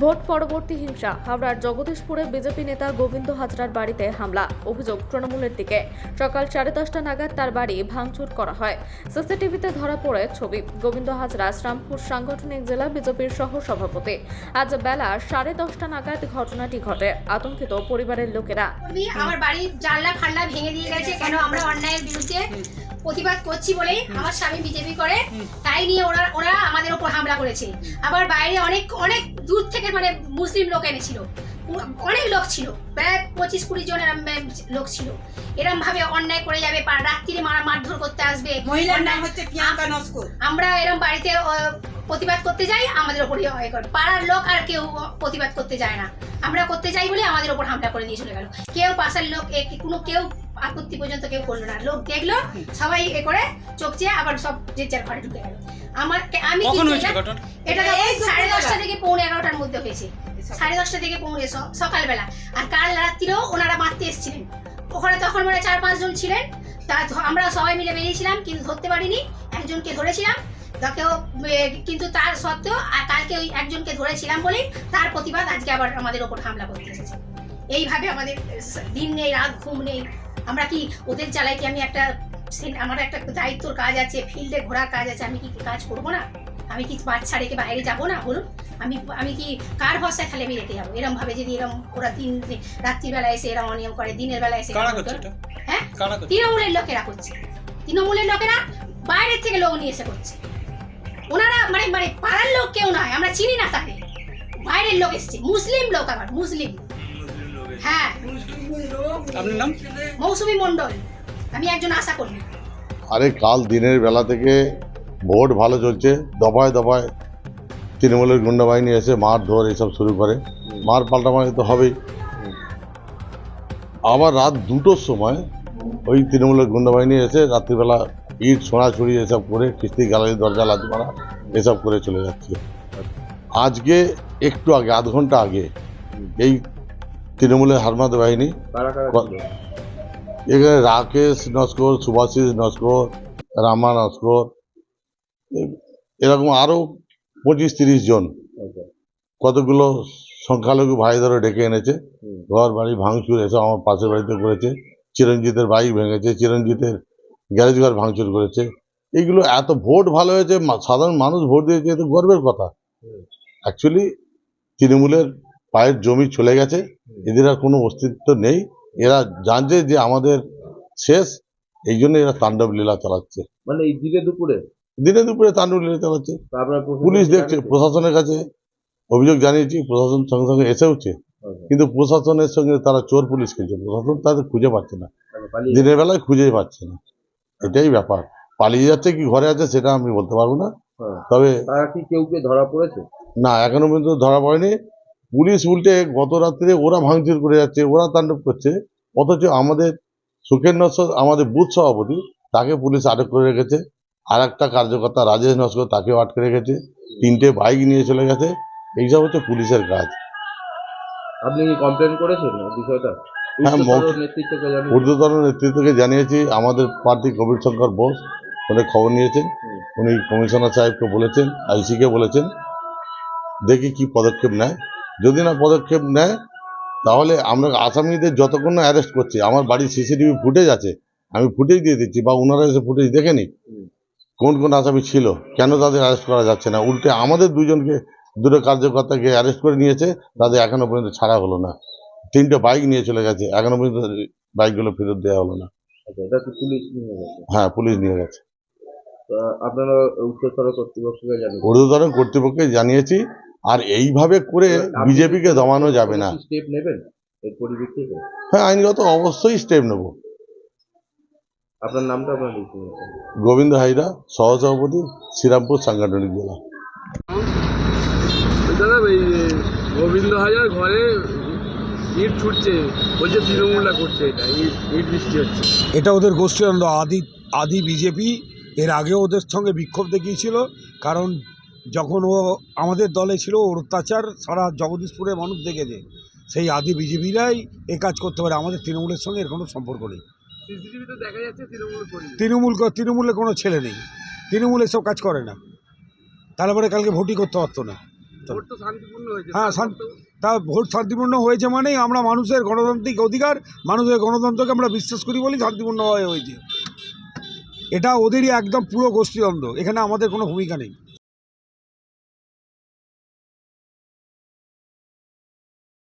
Vote পরবর্তী হিংসা। হাওড়ার জগদীশপুরে বিজেপি নেতা গোবিন্দ হাজরার বাড়িতে হামলা। অভিযোগ তৃণমূলের দিকে। সকাল সাড়ে দশটা নাগাদ তার বাড়ি ভাঙচুর করা হয়। সিসিটিভিতে ধরা পড়ে ছবি। গোবিন্দ হাজরা শ্রামপুর সাংগঠনিক জেলা বিজেপির সহ সভাপতি আজ বেলা সাড়ে দশটা নাগাদ ঘটনাটি ঘটে। আতঙ্কিত পরিবারের লোকেরা। আমার বাড়ির জানলা ফান্ডা ভেঙে দিয়ে গেছে। কেন আমরা অন্যায়ের বিরুদ্ধে প্রতিবাদ করছি বলেই আমার স্বামী বিজেপি করে। তাই নিয়ে ওরা ওরা আমাদের উপর হামলা করেছে। আবার বাইরে অনেক অনেক দূর থেকে মানে মুসলিম লোক এনেছিল। অনেক লোক ছিল। প্রায় পঁচিশ কুড়ি জন এরম লোক ছিল। এরম ভাবে অন্যায় করে যাবে রাত্রিরে মারা মারধর করতে আসবে। মহিলার নাম হচ্ছে প্রিয়াঙ্কা নস্কর। আমরা এরম বাড়িতে প্রতিবাদ করতে যাই আমাদের উপরে হয় করে। পাড়ার লোক আর কেউ প্রতিবাদ করতে যায় না। আমরা করতে যাই বলে আমাদের উপর হামলা করে দিয়ে চলে গেল। কেউ পাশের লোক এ- কোনো কেউ আপত্তি পর্যন্ত কেউ করল না। লোক দেখল সবাই এ করে চোখ চেয়ে আবার সব যে যার ঘরে ঢুকে গেল। আমার আমি এটা- সাড়ে দশটা থেকে হয়েছে। সাড়ে দশটা থেকে পৌনে সকালবেলা। আর কাল রাত্রিরেও ওনারা মারতে এসেছিলেন। ওখানে তখন মানে চার পাঁচজন ছিলেন। তা আমরা সবাই মিলে বেরিয়েছিলাম, কিন্তু ধরতে পারিনি। একজনকে ধরেছিলাম। তাকেও কিন্তু তার সত্ত্বেও আর কালকে ওই একজনকে ধরেছিলাম বলেই তার প্রতিবাদ আজকে আবার আমাদের ওপর হামলা করতে এসেছে। এইভাবে আমাদের দিন নেই, রাত ঘুম নেই। আমরা কি ওদের চালাই কি আমি একটা আমার একটা দায়িত্বর কাজ আছে, ফিল্ডে ঘোরার কাজ আছে, আমি কি কাজ করব না? আমি কি বাচ্চা রেখে বাইরে যাব না বলুন? আমি আমি কি কার ভরসায় তাহলে আমি রেখে যাব? এরম ভাবে যদি এরম ওরা দিন রাত্রিবেলা এসে এরম অনিয়ম করে দিনের বেলা এসে হ্যাঁ? তৃণমূলের লোকেরা করছে। তৃণমূলের লোকেরা বাইরের থেকে লোক নিয়ে এসে করছে। ওনারা মানে মানে পাড়ার লোক কেউ নয় আমরা চিনি না তাকে। বাইরের লোক এসছে মুসলিম লোক আবার মুসলিম। হ্যাঁ। আপনার নাম? মৌসুমী মণ্ডল। আমি একজন আশা করি আরে কাল দিনের বেলা থেকে ভোট ভালো চলছে দফায় দফায় তৃণমূলের গুন্ডা বাহিনী এসে মার ধর এসব শুরু করে। মার পাল্টা পাল্টামারি তো হবেই। আবার রাত দুটোর সময় ওই তৃণমূলের গুন্ডা বাহিনী এসে রাত্রিবেলা ইট ছোঁড়াছুড়ি এসব করে কিস্তি গ্যালারি দরজা লাথি মারা এসব করে চলে যাচ্ছে। আজকে একটু আগে আধ ঘণ্টা আগে এই তৃণমূলের হারমাদ বাহিনী এখানে রাকেশ নস্কর সুভাষিস নস্কর রামা নস্কর এরকম আরও পঁচিশ তিরিশ জন। কতগুলো সংখ্যালঘু ভাই ধরে ডেকে এনেছে। ঘর বাড়ি ভাঙচুর এসে আমার পাশের বাড়িতে করেছে। চিরঞ্জিতের বাইক ভেঙেছে চিরঞ্জিতের গ্যারেজ ঘর ভাঙচুর করেছে। এইগুলো এত ভোট ভালো হয়েছে সাধারণ মানুষ ভোট দিয়েছে এ তো গর্বের কথা। অ্যাকচুয়ালি তৃণমূলের পায়ের জমি চলে গেছে। এদের আর কোনো অস্তিত্ব নেই। এরা জানছে যে আমাদের শেষ এই জন্য এরা তাণ্ডব লীলা চালাচ্ছে। মানে এই দিনে দুপুরে? দিনে দুপুরে তাণ্ডব লীলা চালাচ্ছে তো আপনারা প্রশাসনকে পুলিশ দেখছে প্রশাসনের কাছে অভিযোগ জানিয়েছি প্রশাসন সঙ্গে সঙ্গে এসেওছে। আচ্ছা, কিন্তু প্রশাসনের সঙ্গে তারা চোর পুলিশ খেলছে। প্রশাসন তাদের খুঁজে পাচ্ছে না। দিনের বেলায় খুঁজে পাচ্ছে না। এটাই ব্যাপার। পালিয়ে যাচ্ছে কি ঘরে আছে সেটা আমি বলতে পারব না। হ্যাঁ। তবে তারা কি কেউ কেউ ধরা পড়েছে? না এখনও পর্যন্ত ধরা পড়েনি। পুলিশ উল্টে গত রাত্রে ওরা ভাঙচুর করে যাচ্ছে ওরা তাণ্ডব করছে। অথচ আমাদের সুখের নস্কর আমাদের বুথ সভাপতি তাকে পুলিশ আটক করে রেখেছে। আর একটা কার্যকর্তা রাজেশ নস্কর তাকেও আটকে রেখেছে। তিনটে বাইক নিয়ে চলে গেছে। এইসব হচ্ছে পুলিশের কাজ। আপনি কি কমপ্লেন করেছেন বিষয়টা? হ্যাঁ, ঊর্ধ্বতন নেতৃত্বকে জানিয়েছি। আমাদের প্রার্থী কবির শঙ্কর বোস উনি খবর নিয়েছেন। উনি কমিশনার সাহেবকে বলেছেন আইসিকে বলেছেন। দেখি কি পদক্ষেপ নেয়। যদি না পদক্ষেপ নেয় তাহলে আমরা আসামিদের যতক্ষণ না অ্যারেস্ট করছি আমার বাড়ির সিসিটিভি ফুটেজ আছে আমি ফুটেজ দিয়ে দিচ্ছি বা ওনারা এসে ফুটেজ দেখে নিক। কোন কোন আসামি ছিল? কেন তাদের অ্যারেস্ট করা যাচ্ছে না? উল্টে আমাদের দুজনকে দুটো কার্যকর্তাকে অ্যারেস্ট করে নিয়েছে তাদের এখনও পর্যন্ত ছাড়া হলো না। তিনটে বাইক নিয়ে চলে গেছে এখনও পর্যন্ত বাইকগুলো ফেরত দেওয়া হলো না। আচ্ছা, হ্যাঁ পুলিশ নিয়ে গেছে। আপনারা উচ্চতর কর্তৃপক্ষকে ঊর্ধ্বতন কর্তৃপক্ষকে জানিয়েছি আর এইভাবে করে বিজেপিকে দমানো যাবে না। স্টেপ নেবেন এর পরিপ্রেক্ষিতে? হ্যাঁ আইনগত অবশ্যই স্টেপ নেব। আপনার নামটা আপনার। গোবিন্দ হাইরা সহসভাপতি শ্রীরামপুর সাংগঠনিক জেলা। দাদা ওই গোবিন্দ হাজার ঘরে ইট ছুটছে বলছে তৃণমূলরা করছে এটা ইট ইট বৃষ্টি হচ্ছে। এটা ওদের গোষ্ঠী আনন্দ আদি আদি বিজেপি এর আগে ওদের সঙ্গে বিক্ষোভ দেখিয়েছিল কারণ যখন ও আমাদের দলে ছিল ওর অত্যাচার সারা জগদীশপুরের মানুষ দেখেছে। সেই আদি বিজেপিরাই এ কাজ করতে পারে আমাদের তৃণমূলের সঙ্গে এর কোনো সম্পর্ক নেই। তৃণমূল তৃণমূল কোনো ছেলে নেই। তৃণমূল এসব কাজ করে না। তারপরে কালকে ভোটই করতে পারতো না। শান্তিপূর্ণ হ্যাঁ, তা ভোট শান্তিপূর্ণ হয়েছে মানেই আমরা মানুষের গণতান্ত্রিক অধিকার মানুষের গণতন্ত্রকে আমরা বিশ্বাস করি বলেই শান্তিপূর্ণভাবে হয়েছে। এটা ওদেরই একদম পুরো গোষ্ঠীদ্বন্দ্ব। এখানে আমাদের কোনো ভূমিকা নেই।